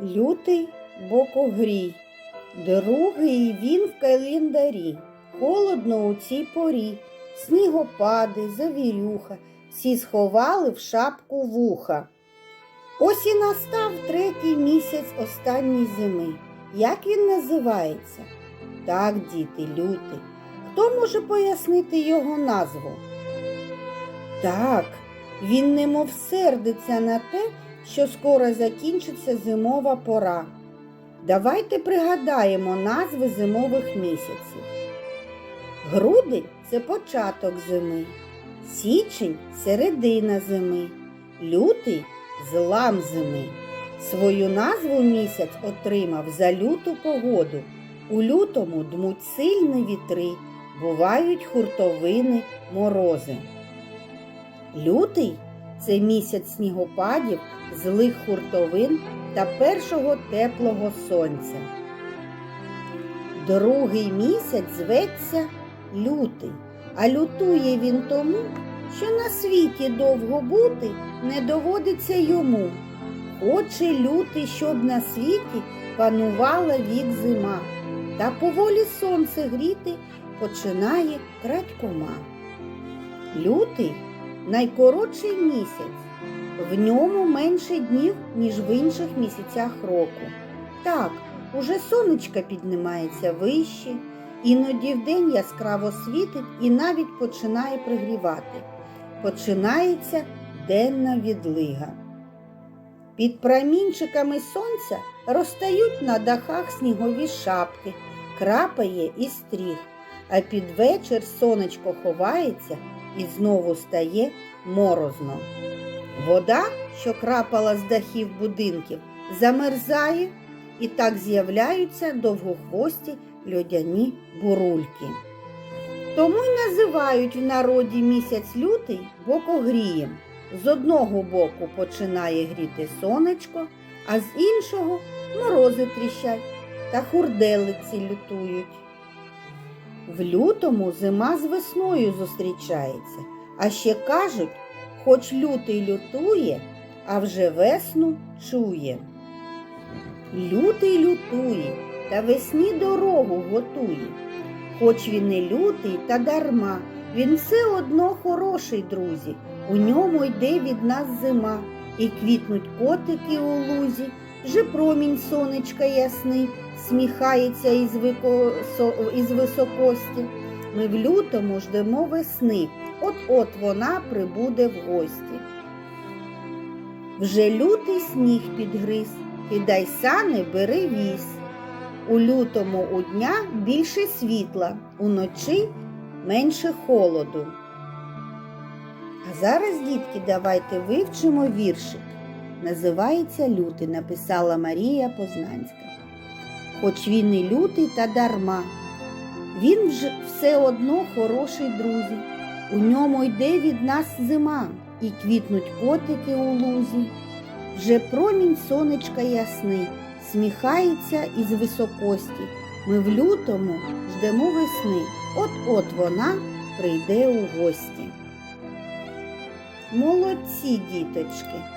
Лютий бокогрій, другий він в календарі. Холодно у цій порі, снігопади, завірюха, всі сховали в шапку вуха. Ось і настав третій місяць останньої зими. Як він називається? Так, діти, лютий. Хто може пояснити його назву? Так, він немов сердиться на те, що скоро закінчиться зимова пора. Давайте пригадаємо назви зимових місяців. Грудень це початок зими, січень середина зими, лютий злам зими. Свою назву місяць отримав за люту погоду. У лютому дмуть сильні вітри, бувають хуртовини, морози. Лютий це місяць снігопадів, злих хуртовин та першого теплого сонця. Другий місяць зветься лютий, а лютує він тому, що на світі довго бути не доводиться йому. Хоче лютий, щоб на світі панувала вік зима, та поволі сонце гріти починає крадькома. Лютий найкоротший місяць, в ньому менше днів, ніж в інших місяцях року. Так, уже сонечко піднімається вище, іноді вдень яскраво світить і навіть починає пригрівати. Починається денна відлига. Під промінчиками сонця розтають на дахах снігові шапки, крапає і стріх, а під вечір сонечко ховається і знову стає морозно. Вода, що крапала з дахів будинків, замерзає, і так з'являються довгохвості льодяні бурульки. Тому й називають в народі місяць лютий бокогрієм. З одного боку починає гріти сонечко, а з іншого морози тріщать та хурделиці лютують. В лютому зима з весною зустрічається, а ще кажуть, хоч лютий лютує, а вже весну чує. Лютий лютує та весні дорогу готує. Хоч він і лютий та дарма, він все одно хороший, друзі. У ньому йде від нас зима, і квітнуть котики у лузі, вже промінь сонечка ясний, сміхається із, із високості. Ми в лютому ждемо весни, от-от вона прибуде в гості. Вже лютий сніг підгриз, кидай сани, бери віз. У лютому у дня більше світла, уночі менше холоду. А зараз, дітки, давайте вивчимо віршик. Називається Лютий, написала Марія Познанська. Хоч він і лютий та дарма, він вже все одно хороший друзі. У ньому йде від нас зима, і квітнуть котики у лузі. Вже промінь сонечка ясний, сміхається із високості. Ми в лютому ждемо весни, от-от вона прийде у гості. Молодці, діточки!